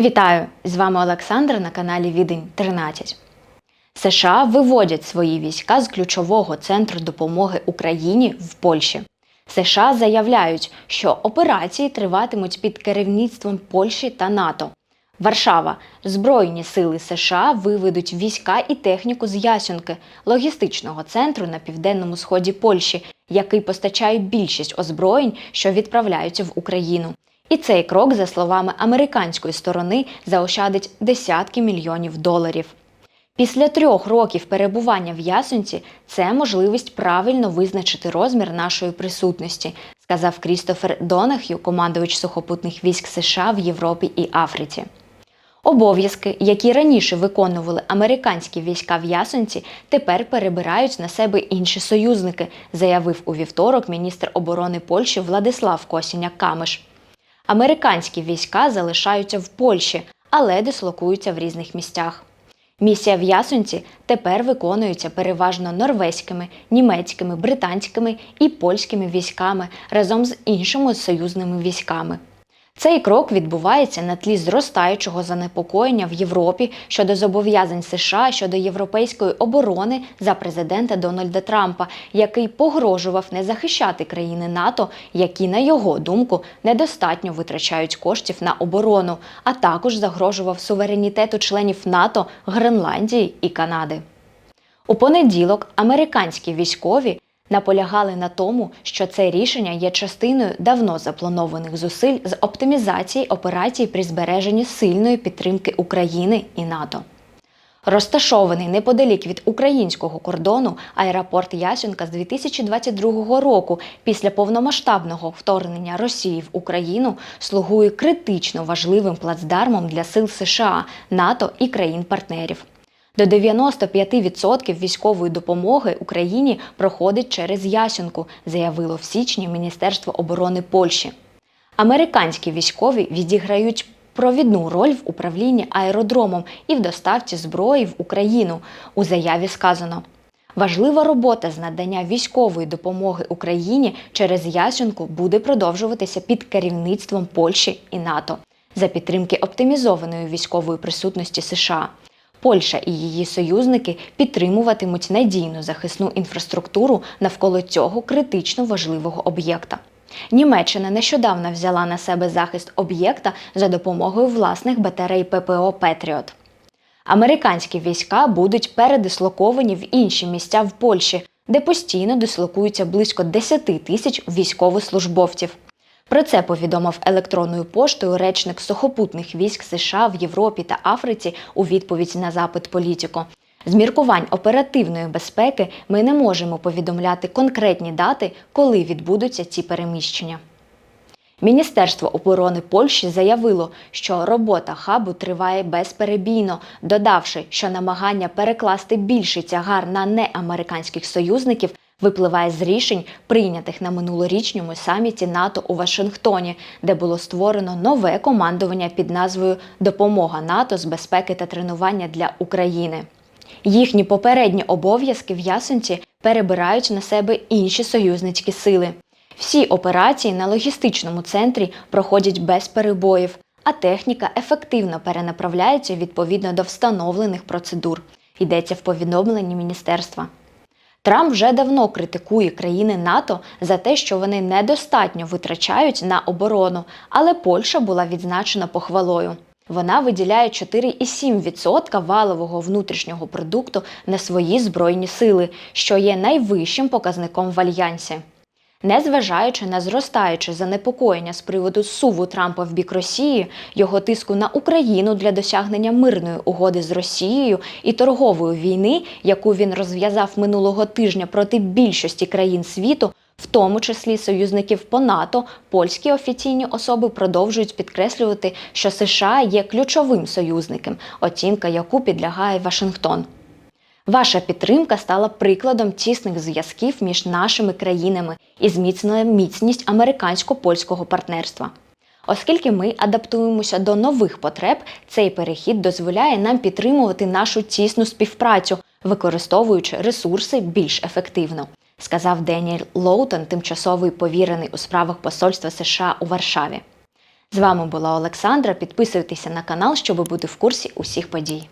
Вітаю! З вами Олександр на каналі Відень 13. США виводять свої війська з ключового центру допомоги Україні в Польщі. США заявляють, що операції триватимуть під керівництвом Польщі та НАТО. Варшава. Збройні сили США виведуть війська і техніку з Ясюнки, логістичного центру на південному сході Польщі, який постачає більшість озброєнь, що відправляються в Україну. І цей крок, за словами американської сторони, заощадить десятки мільйонів доларів. Після трьох років перебування в Ясунці це можливість правильно визначити розмір нашої присутності, сказав Крістофер Донах'ю, командувач сухопутних військ США в Європі і Африці. Обов'язки, які раніше виконували американські війська в Ясунці, тепер перебирають на себе інші союзники, заявив у вівторок міністр оборони Польщі Владислав Косіняк Камиш. Американські війська залишаються в Польщі, але дислокуються в різних місцях. Місія в Ясунці тепер виконується переважно норвезькими, німецькими, британськими і польськими військами разом з іншими союзними військами. Цей крок відбувається на тлі зростаючого занепокоєння в Європі щодо зобов'язань США щодо європейської оборони за президента Дональда Трампа, який погрожував не захищати країни НАТО, які, на його думку, недостатньо витрачають коштів на оборону, а також загрожував суверенітету членів НАТО, Гренландії і Канади. У понеділок американські військові наполягали на тому, що це рішення є частиною давно запланованих зусиль з оптимізації операцій при збереженні сильної підтримки України і НАТО. Розташований неподалік від українського кордону аеропорт Ясюнка з 2022 року після повномасштабного вторгнення Росії в Україну слугує критично важливим плацдармом для сил США, НАТО і країн-партнерів. До 95% військової допомоги Україні проходить через Ясюнку, заявило в січні Міністерство оборони Польщі. Американські військові відіграють провідну роль в управлінні аеродромом і в доставці зброї в Україну. У заяві сказано. Важлива робота з надання військової допомоги Україні через Ясюнку буде продовжуватися під керівництвом Польщі і НАТО за підтримки оптимізованої військової присутності США. Польща і її союзники підтримуватимуть надійну захисну інфраструктуру навколо цього критично важливого об'єкта. Німеччина нещодавно взяла на себе захист об'єкта за допомогою власних батарей ППО Петріот. Американські війська будуть передислоковані в інші місця в Польщі, де постійно дислокуються близько 10 тисяч військовослужбовців. Про це повідомив електронною поштою речник сухопутних військ США в Європі та Африці у відповідь на запит політико. З міркувань оперативної безпеки ми не можемо повідомляти конкретні дати, коли відбудуться ці переміщення. Міністерство оборони Польщі заявило, що робота хабу триває безперебійно, додавши, що намагання перекласти більший тягар на неамериканських союзників випливає з рішень, прийнятих на минулорічньому саміті НАТО у Вашингтоні, де було створено нове командування під назвою Допомога НАТО з безпеки та тренування для України. Їхні попередні обов'язки в Ясенці перебирають на себе інші союзницькі сили. Всі операції на логістичному центрі проходять без перебоїв, а техніка ефективно перенаправляється відповідно до встановлених процедур. Йдеться в повідомленні міністерства. Трамп вже давно критикує країни НАТО за те, що вони недостатньо витрачають на оборону, але Польща була відзначена похвалою. Вона виділяє 4,7% валового внутрішнього продукту на свої збройні сили, що є найвищим показником в альянсі. Незважаючи на зростаюче занепокоєння з приводу суву Трампа в бік Росії, його тиску на Україну для досягнення мирної угоди з Росією і торгової війни, яку він розв'язав минулого тижня проти більшості країн світу, в тому числі союзників по НАТО, польські офіційні особи продовжують підкреслювати, що США є ключовим союзником, оцінка яку підлягає Вашингтон. Ваша підтримка стала прикладом тісних зв'язків між нашими країнами і зміцнила міцність американсько-польського партнерства. Оскільки ми адаптуємося до нових потреб, цей перехід дозволяє нам підтримувати нашу тісну співпрацю, використовуючи ресурси більш ефективно, сказав Деніель Лоутон, тимчасовий повірений у справах посольства США у Варшаві. З вами була Олександра. Підписуйтеся на канал, щоб бути в курсі усіх подій.